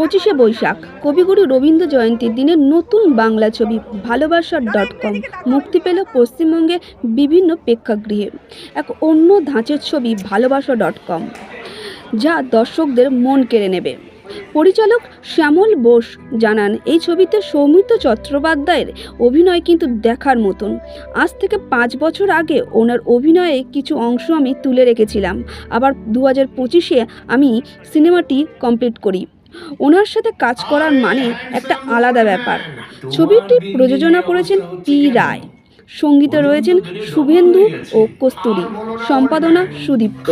পঁচিশে বৈশাখ কবিগুরু রবীন্দ্র জয়ন্তীর দিনে নতুন বাংলা ছবি ভালোবাসা ডট কম। মুক্তি পেল পশ্চিমবঙ্গে বিভিন্ন প্রেক্ষাগৃহে। এক অন্য ধাঁচের ছবি ভালোবাসা ডট কম যা দর্শকদের মন কেড়ে নেবে। পরিচালক শ্যামল বোস জানান এই ছবিতে সৌমিত্র চট্টোপাধ্যায়ের অভিনয় কিন্তু দেখার মতন। আজ থেকে পাঁচ বছর আগে ওনার অভিনয়ে কিছু অংশ আমি তুলে রেখেছিলাম। আবার দু হাজার পঁচিশে আমি সিনেমাটি কমপ্লিট করি। ওনার সাথে কাজ করার মানে একটা আলাদা ব্যাপার। ছবিটি প্রযোজনা করেছেন পি রায়, সঙ্গীতে রয়েছেন শুভেন্দু ও কস্তুরী, সম্পাদনা সুদীপ্ত।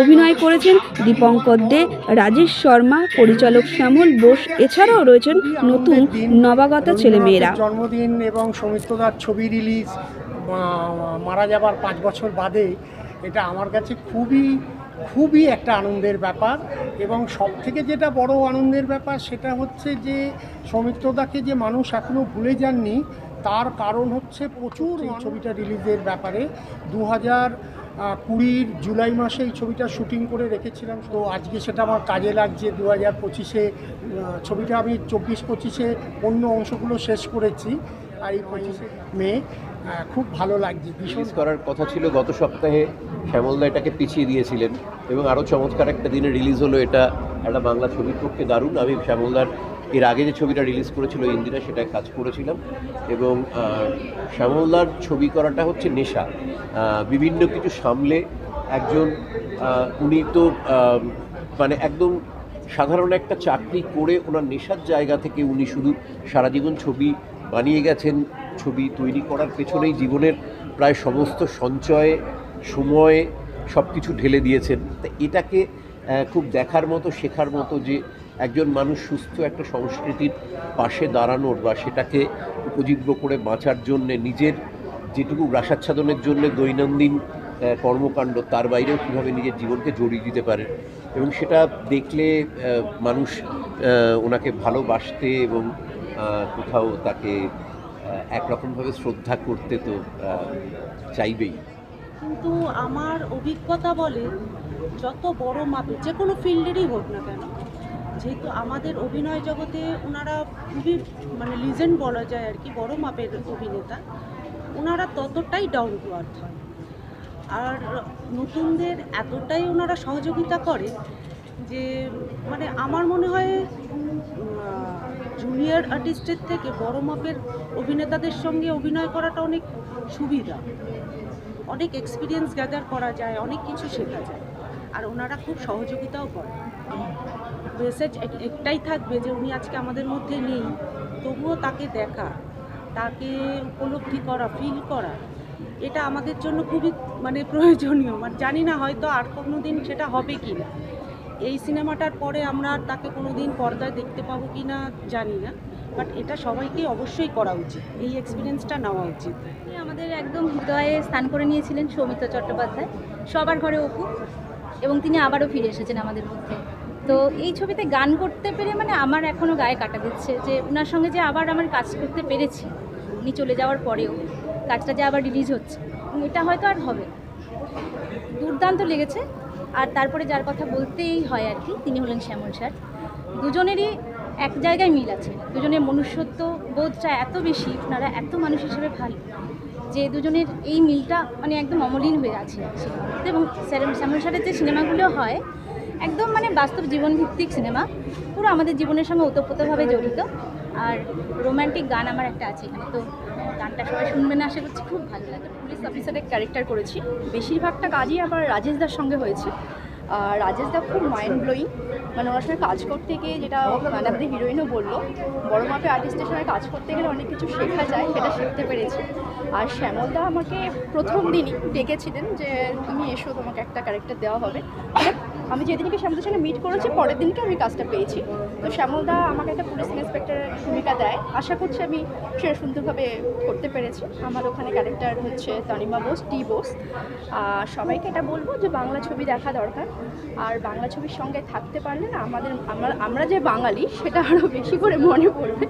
অভিনয় করেছেন দীপঙ্কর দে, রাজেশ শর্মা, পরিচালক শ্যামল বোস, এছাড়াও রয়েছেন নতুন নবাগতা ছেলেমেয়েরা। জন্মদিন এবং সৌমিত্রদার ছবি রিলিজ মারা যাবার পাঁচ বছর বাদে, এটা আমার কাছে খুবই খুবই একটা আনন্দের ব্যাপার এবং সব থেকে যেটা বড় আনন্দের ব্যাপার সেটা হচ্ছে যে সৌমিত্রদাকে যে মানুষ এখনও ভুলে যাননি তার কারণ হচ্ছে প্রচুর এই ছবিটা রিলিজের ব্যাপারে। দু হাজার কুড়ির জুলাই মাসে এই ছবিটা শুটিং করে রেখেছিলাম। তো আজকে সেটা আমার কাজে লাগছে। দু হাজার পঁচিশে ছবিটা আমি চব্বিশ পঁচিশে অন্য অংশগুলো শেষ করেছি। আর এই পঁচিশে মে। খুব ভালো লাগছে ভীষণ করার কথা ছিল গত সপ্তাহে শ্যামলদা এটাকে পিছিয়ে দিয়েছিলেন এবং আরও চমৎকার একটা দিনে রিলিজ হলো এটা একটা বাংলা ছবির পক্ষে দারুণ। আমি শ্যামলদার এর আগে যে ছবিটা রিলিজ করেছিল ইন্দিরা সেটায় কাজ করেছিলাম এবং শ্যামলদার ছবি করাটা হচ্ছে নেশা। বিভিন্ন কিছু সামলে একজন উনি তো মানে একদম সাধারণ একটা চাকরি করে ওনার নেশার জায়গা থেকে উনি শুধু সারা জীবন ছবি বানিয়ে গেছেন। ছবি তৈরি করার পেছনেই জীবনের প্রায় সমস্ত সঞ্চয়, সময় সব কিছু ঢেলে দিয়েছেন। তা এটাকে খুব দেখার মতো, শেখার মতো যে একজন মানুষ সুস্থ একটা সংস্কৃতির পাশে দাঁড়ানোর বা সেটাকে উপজীব্য করে বাঁচার জন্যে নিজের যেটুকু গ্রাসাচ্ছাদনের জন্য দৈনন্দিন কর্মকাণ্ড, তার বাইরেও কীভাবে নিজের জীবনকে জড়িয়ে দিতে পারে এবং সেটা দেখলে মানুষ ওনাকে ভালোবাসতে এবং কোথাও তাকে একরকমভাবে শ্রদ্ধা করতে তো চাইবেই। কিন্তু আমার অভিজ্ঞতা বলে যত বড় মাপে যে কোনো ফিল্ডেরই হোক না কেন, যেহেতু আমাদের অভিনয় জগতে ওনারা খুবই মানে লিজেন্ড বলা যায় আর কি, বড় মাপের অভিনেতা ওনারা ততটাই ডাউন টু আর্থ হয়। আর নতুনদের এতটাই ওনারা সহযোগিতা করে যে মানে আমার মনে হয় জুনিয়র আর্টিস্টের থেকে বড় মাপের অভিনেতাদের সঙ্গে অভিনয় করাটা অনেক সুবিধা। অনেক এক্সপিরিয়েন্স গ্যাদার করা যায়, অনেক কিছু শেখা যায়। আর ওনারা খুব সহযোগিতাও করেন। মেসেজ একটাই থাকবে যে উনি আজকে আমাদের মধ্যে নেই, তবুও তাকে দেখা, তাকে উপলব্ধি করা ফিল করা, এটা আমাদের জন্য খুবই মানে প্রয়োজনীয়। মানে জানি না হয়তো আর কোনো দিন সেটা হবে কি না এই সিনেমাটার পরে আমরা আর তাকে কোনো দিন পর্দায় দেখতে পাবো কি না জানি না বাট এটা সবাইকে অবশ্যই করা উচিত। এই এক্সপিরিয়েন্সটা নেওয়া উচিত। আমাদের একদম হৃদয়ে স্থান করে নিয়েছিলেন সৌমিত্র চট্টোপাধ্যায়, সবার ঘরে অপু, এবং তিনি আবারও ফিরে এসেছেন আমাদের মধ্যে। তো এই ছবিতে গান করতে পেরে মানে আমার এখনও গায়ে কাটা দিচ্ছে যে ওনার সঙ্গে যে আবার আমার কাজ করতে পেরেছি, উনি চলে যাওয়ার পরেও কাজটা যে আবার রিলিজ হচ্ছে এটা হয়তো আর হবে দুর্দান্ত লেগেছে। আর তারপরে যার কথা বলতেই হয় আর কি, তিনি হলেন শ্যামল স্যার। দুজনেরই এক জায়গায় মিল আছে। দুজনের মনুষ্যত্ব বোধটা এত বেশি, ওনারা এত মানুষ হিসেবে ভালো, যে দুজনের এই মিলটা মানে একদম অমলিন হয়ে আছে এবং শ্যামল স্যারের যে সিনেমাগুলো হয়, একদম মানে বাস্তব জীবনভিত্তিক সিনেমা, পুরো আমাদের জীবনের সঙ্গে ওতপ্রোতভাবে জড়িত। আর রোম্যান্টিক গান আমার একটা আছে এখানে। তো, গানটা সবাই শুনবে না, আশা করছি খুব ভালো লাগে। পুলিশ অফিসারের ক্যারেক্টার করেছি। বেশিরভাগটা কাজই আবার রাজেশদার সঙ্গে হয়েছে। আর রাজেশদা খুব মাইন্ড ব্লোয়িং মানে ওনার সঙ্গে কাজ করতে গিয়ে যেটা আমাদের হিরোইনও বলল, বড় মাপে আর্টিস্টের সঙ্গে কাজ করতে গেলে অনেক কিছু শেখা যায়, সেটা শিখতে পেরেছি। আর শ্যামলদা আমাকে প্রথম দিনই ডেকেছিলেন যে, তুমি এসো, তোমাকে একটা ক্যারেক্টার দেওয়া হবে। মানে আমি যেদিনকে শ্যামলদার সঙ্গে মিট করেছি, পরের দিনকে আমি কাজটা পেয়েছি। তো শ্যামলদা আমাকে একটা পুলিশ ইন্সপেক্টরের ভূমিকা দেয়। আশা করছি আমি সেটা সুন্দরভাবে করতে পেরেছি। আমার ওখানে ক্যারেক্টার হচ্ছে তনিমা বোস, টি বোস। আর সবাইকে এটা বলব যে বাংলা ছবি দেখা দরকার। আর বাংলা ছবির সঙ্গে থাকতে পারলে না আমাদের, আমরা আমরা যে বাঙালি, সেটা আরও বেশি করে মনে পড়বে।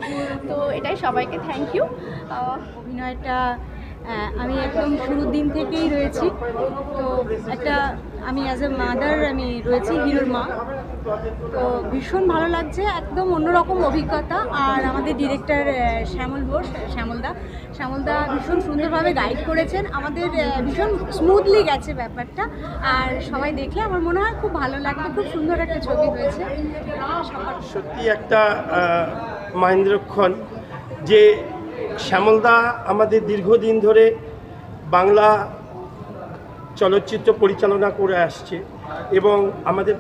তো এটাই সবাইকে থ্যাংক ইউ অভিনয়টা আমি একদম শুরুর দিন থেকেই রয়েছি। তো একটা আমি অ্যাজ এ মাদার আমি রয়েছি হিরোর মা। তো ভীষণ ভালো লাগছে, একদম অন্যরকম অভিজ্ঞতা। আর আমাদের ডিরেক্টর শ্যামল ঘোষ, শ্যামলদা। শ্যামলদা ভীষণ সুন্দরভাবে গাইড করেছেন। আমাদের ভীষণ স্মুথলি গেছে ব্যাপারটা। আর সবাই দেখলে আমার মনে হয় খুব ভালো লাগবে, খুব সুন্দর একটা ছবি হয়েছে। সত্যি একটা মাহেন্দ্রক্ষণ যে শ্যামলদা আমাদের দীর্ঘদিন ধরে বাংলা চলচ্চিত্র পরিচালনা করে আসছে এবং আমাদের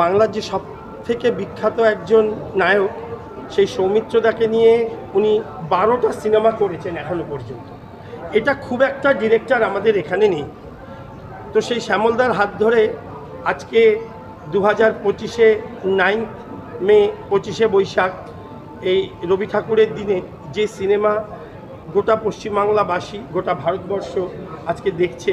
বাংলার যে সব থেকে বিখ্যাত একজন নায়ক, সেই সৌমিত্রদাকে নিয়ে উনি বারোটা সিনেমা করেছেন এখনও পর্যন্ত। এটা খুব একটা ডিরেক্টর আমাদের এখানে নেই। তো সেই শ্যামলদার হাত ধরে আজকে দু হাজার পঁচিশে নাইন্থ মে পঁচিশে বৈশাখ এই রবি ঠাকুরের দিনে যে সিনেমা গোটা পশ্চিমবাংলাবাসী গোটা ভারতবর্ষ আজকে দেখছে।